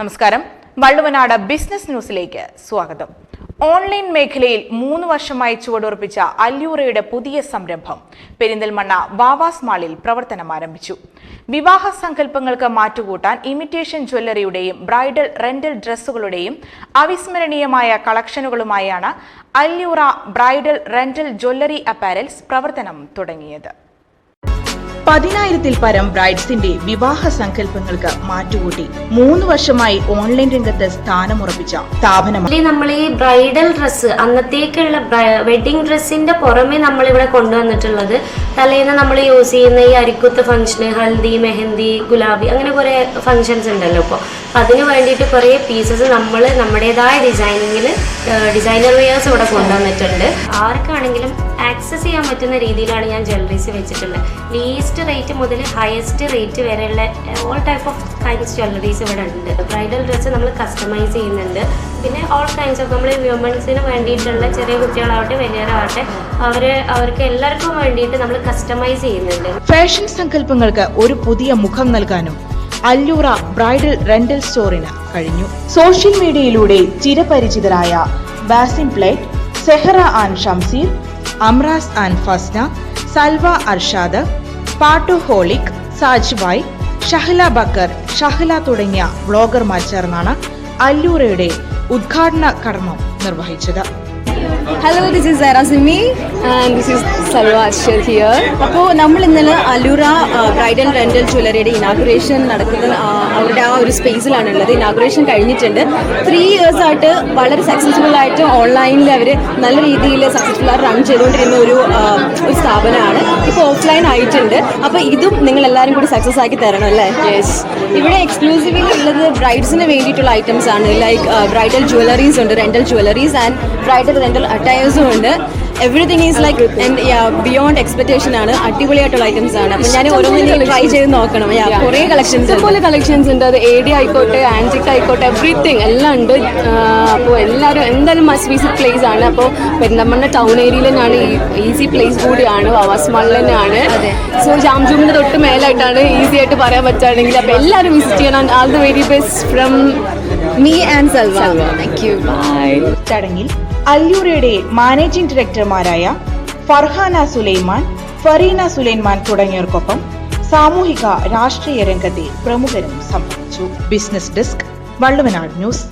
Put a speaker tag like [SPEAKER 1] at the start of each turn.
[SPEAKER 1] നമസ്കാരം. വള്ളുവനാട് ബിസിനസ് ന്യൂസിലേക്ക് സ്വാഗതം. ഓൺലൈൻ മേഖലയിൽ മൂന്ന് വർഷമായി ചുവടുറപ്പിച്ച അല്യൂറയുടെ പുതിയ സംരംഭം പെരിന്തൽമണ്ണ വാവാസ് മാളിൽ പ്രവർത്തനം ആരംഭിച്ചു. വിവാഹ സങ്കല്പങ്ങൾക്ക് മാറ്റുകൂട്ടാൻ ഇമിറ്റേഷൻ ജ്വല്ലറിയുടെയും ബ്രൈഡൽ റെന്റൽ ഡ്രസ്സുകളുടെയും അവിസ്മരണീയമായ കളക്ഷനുകളുമായാണ് Allura bridal rental jewellery apparels പ്രവർത്തനം തുടങ്ങിയത്. പതിനായിരത്തിൽ പരം ബ്രൈഡ്സിന്റെ വിവാഹ സങ്കല്പങ്ങൾക്ക് മാറ്റുകൂട്ടി. മൂന്ന് വർഷമായി ഓൺലൈൻ രംഗത്ത് സ്ഥാനമുറപ്പിച്ച
[SPEAKER 2] അതിൽ നമ്മൾ ഈ ബ്രൈഡൽ ഡ്രസ്സ് അന്നത്തേക്കുള്ള വെഡിങ് ഡ്രസ്സിന്റെ പുറമെ നമ്മൾ ഇവിടെ കൊണ്ടുവന്നിട്ടുള്ളത്. തലേന്ന് നമ്മൾ യൂസ് ചെയ്യുന്ന ഈ അരിക്കുത്ത് ഫംഗ്ഷന് ഹൽദി മെഹന്തി ഗുലാബി അങ്ങനെ കുറെ ഫംഗ്ഷൻസ് ഉണ്ടല്ലോ ഇപ്പോൾ അതിന് വേണ്ടിയിട്ട് കുറേ പീസസ് നമ്മൾ നമ്മുടേതായ ഡിസൈനിങ്ങിൽ ഡിസൈനർ വെയേഴ്സ് ഇവിടെ കൊണ്ടുവന്നിട്ടുണ്ട്. ആർക്കാണെങ്കിലും ആക്സസ് ചെയ്യാൻ പറ്റുന്ന രീതിയിലാണ് ഞാൻ ജ്വല്ലറീസ് വെച്ചിട്ടുള്ളത്. ലീസ്റ്റ് റേറ്റ് മുതൽ ഹയസ്റ്റ് റേറ്റ് വരെയുള്ള all type of kinds jewelleries ഇവിടെ ഉണ്ട്. ബ്രൈഡൽ ഡ്രസ്സ് നമ്മൾ കസ്റ്റമൈസ് ചെയ്യുന്നുണ്ട്. പിന്നെ ഓൾ കൈൻഡ്സ് ഓഫ് നമ്മൾ വ്യൂമൻസിന് വേണ്ടിയിട്ടുള്ള ചെറിയ കുട്ടികളാവട്ടെ വലിയവരാവട്ടെ അവർ അവർക്ക് എല്ലാവർക്കും വേണ്ടിയിട്ട് നമ്മൾ കസ്റ്റമൈസ് ചെയ്യുന്നുണ്ട്.
[SPEAKER 1] ഫാഷൻ സങ്കല്പങ്ങൾക്ക് ഒരു പുതിയ മുഖം നൽകാനും അല്ലൂറ ബ്രൈഡൽ റെന്റൽ സ്റ്റോറിന് കഴിഞ്ഞു. സോഷ്യൽ മീഡിയയിലൂടെ ചിരപരിചിതരായ Basim plate Sehra and Shamseer Amras and Fasna Salva Arshad പാട്ടു ഹോളിക് സാജ്ബായ് ഷഹ്ല ബക്കർ ഷഹ്ല തുടങ്ങിയ ബ്ലോഗർമാർ ചേർന്നാണ് അല്ലൂറയുടെ ഉദ്ഘാടന കർമ്മം നിർവഹിച്ചത്.
[SPEAKER 3] Hello this is Simi and this is Salva Ashwar here അപ്പോൾ നമ്മൾ ഇന്നലെ അലൂറ ബ്രൈഡൽ റെൻഡൽ ജ്വല്ലറിയുടെ ഇനാഗുറേഷൻ നടക്കുന്ന അവരുടെ ആ ഒരു സ്പേസിലാണ് ഉള്ളത് ഇനാഗുറേഷൻ കഴിഞ്ഞിട്ടുണ്ട്. ത്രീ ഇയേഴ്സ് ആയിട്ട് വളരെ സക്സസ്ഫുൾ ആയിട്ട് ഓൺലൈനിൽ അവർ നല്ല രീതിയിൽ സക്സസ്ഫുൾ ആയിട്ട് റൺ ചെയ്തുകൊണ്ടിരുന്ന ഒരു ഒരു സ്ഥാപനമാണ്. ഇപ്പോൾ ഓഫ്ലൈൻ ആയിട്ടുണ്ട്. അപ്പോൾ ഇതും നിങ്ങൾ എല്ലാവരും കൂടി സക്സസ് ആക്കി തരണം അല്ലേ? യെസ് ഇവിടെ എക്സ്ക്ലൂസീവ്ലി ഉള്ളത് ബ്രൈഡ്സിന് വേണ്ടിയിട്ടുള്ള ഐറ്റംസ് ആണ്. ലൈക്ക് ബ്രൈഡൽ ജ്വല്ലറീസ് ഉണ്ട് rental jewelleries and bridal rental അറ്റയേഴ്സും ഉണ്ട്. Everything is like beyond expectation ആണ്. അടിപൊളിയായിട്ടുള്ള ഐറ്റംസ് ആണ്. അപ്പം ഞാൻ ഓരോന്നിനും ട്രൈ ചെയ്ത് നോക്കണം. കുറേ കളക്ഷൻസ്
[SPEAKER 4] ഇതുപോലെ കളക്ഷൻസ് ഉണ്ട്. അത് എ ഡി ആയിക്കോട്ടെ ആന്റിക് ആയിക്കോട്ടെ എവറിത്തിങ് എല്ലാം ഉണ്ട്. അപ്പോൾ എല്ലാവരും എന്തായാലും മസ്റ്റ് വിസിറ്റ് പ്ലേസ് ആണ്. അപ്പോൾ പെരിന്തമണ്ണ ടൗൺ ഏരിയയിൽ തന്നെയാണ് ഈസി പ്ലേസ് കൂടിയാണ് വാവാസ് മാളിൽ തന്നെയാണ്. സോ ജാംജൂമിന്റെ തൊട്ട് മേലായിട്ടാണ് ഈസി ആയിട്ട് പറയാൻ പറ്റുകയാണെങ്കിൽ അപ്പോൾ എല്ലാവരും വിസിറ്റ് ചെയ്യണം. All the very best from
[SPEAKER 3] me and Salva thank you
[SPEAKER 4] bye
[SPEAKER 1] ചടങ്ങിൽ അല്ലൂരയുടെ മാനേജിംഗ് ഡയറക്ടർമാരായ ഫർഹാന സുലൈമാൻ ഫറീന സുലൈമാൻ തുടങ്ങിയവർക്കൊപ്പം സാമൂഹിക രാഷ്ട്രീയ രംഗത്തെ പ്രമുഖരും സംബന്ധിച്ചു. Business desk Valluvanad news